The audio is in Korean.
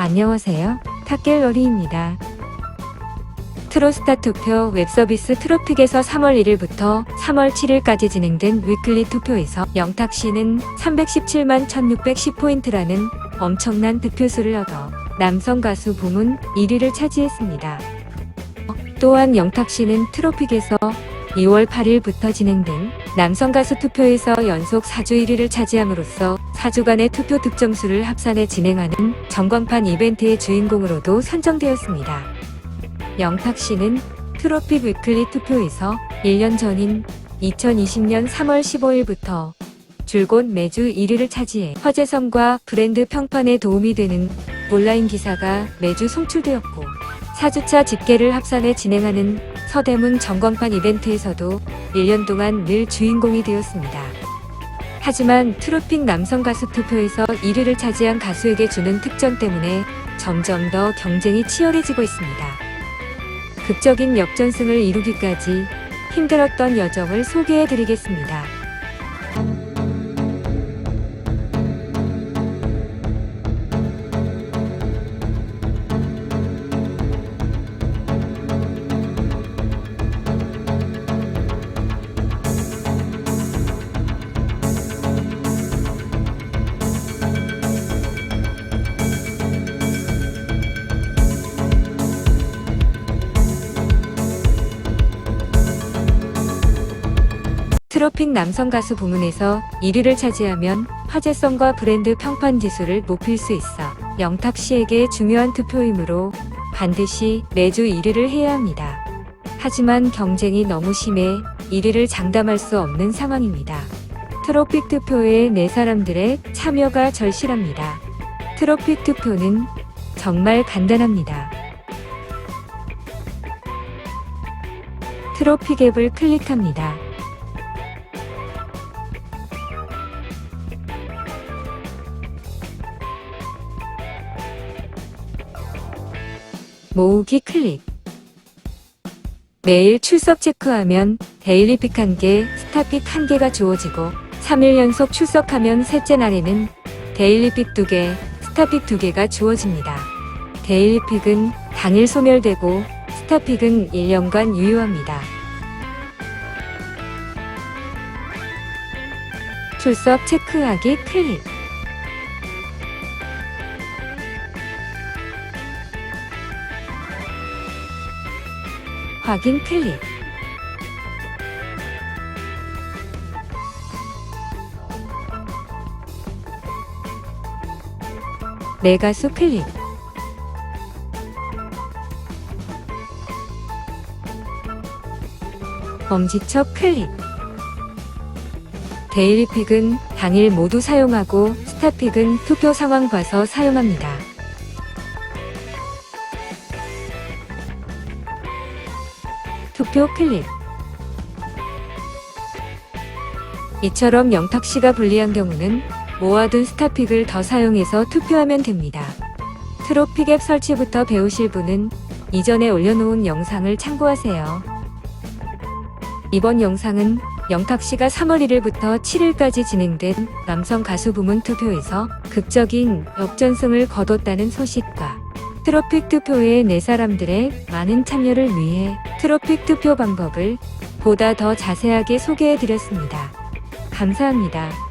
안녕하세요. 탁갤러리입니다. 트로스타 투표 웹서비스 트로픽에서 3월 1일부터 3월 7일까지 진행된 위클리 투표에서 영탁 씨는 317만 1610포인트라는 엄청난 득표수를 얻어 남성 가수 부문 1위를 차지했습니다. 또한 영탁 씨는 트로픽에서 2월 8일부터 진행된 남성 가수 투표에서 연속 4주 1위를 차지함으로써 4주간의 투표 득점수를 합산해 진행하는 전광판 이벤트의 주인공으로도 선정되었습니다. 영탁 씨는 트로픽 위클리 투표에서 1년 전인 2020년 3월 15일부터 줄곧 매주 1위를 차지해 화제성과 브랜드 평판에 도움이 되는 온라인 기사가 매주 송출되었고 4주차 집계를 합산해 진행하는 서대문 전광판 이벤트에서도 1년 동안 늘 주인공이 되었습니다. 하지만 트로픽 남성 가수 투표에서 1위를 차지한 가수에게 주는 특전 때문에 점점 더 경쟁이 치열해지고 있습니다. 극적인 역전승을 이루기까지 힘들었던 여정을 소개해 드리겠습니다. 트로픽 남성 가수 부문에서 1위를 차지하면 화제성과 브랜드 평판 지수를 높일 수 있어 영탁 씨에게 중요한 투표이므로 반드시 매주 1위를 해야 합니다. 하지만 경쟁이 너무 심해 1위를 장담할 수 없는 상황입니다. 트로픽 투표에 네 사람들의 참여가 절실합니다. 트로픽 투표는 정말 간단합니다. 트로픽 앱을 클릭합니다. 모으기 클릭. 매일 출석 체크하면 데일리픽 1개, 스타픽 1개가 주어지고 3일 연속 출석하면 셋째 날에는 데일리픽 2개, 스타픽 2개가 주어집니다. 데일리픽은 당일 소멸되고 스타픽은 1년간 유효합니다. 출석 체크하기 클릭. 확인 클릭. 내 가수 클릭. 엄지척 클릭. 데일리픽은 당일 모두 사용하고 스타픽은 투표 상황 봐서 사용합니다. 투표 클릭. 이처럼 영탁 씨가 불리한 경우는 모아둔 스타픽을 더 사용해서 투표하면 됩니다. 트로픽 앱 설치부터 배우실 분은 이전에 올려놓은 영상을 참고하세요. 이번 영상은 영탁 씨가 3월 1일부터 7일까지 진행된 남성 가수 부문 투표에서 극적인 역전승을 거뒀다는 소식과 트로픽 투표에 네 사람들의 많은 참여를 위해 트로픽 투표 방법을 보다 더 자세하게 소개해 드렸습니다. 감사합니다.